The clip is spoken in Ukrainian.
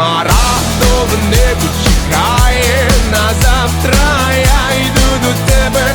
Смарагдове небо чекає. На завтра Я йду до тебе,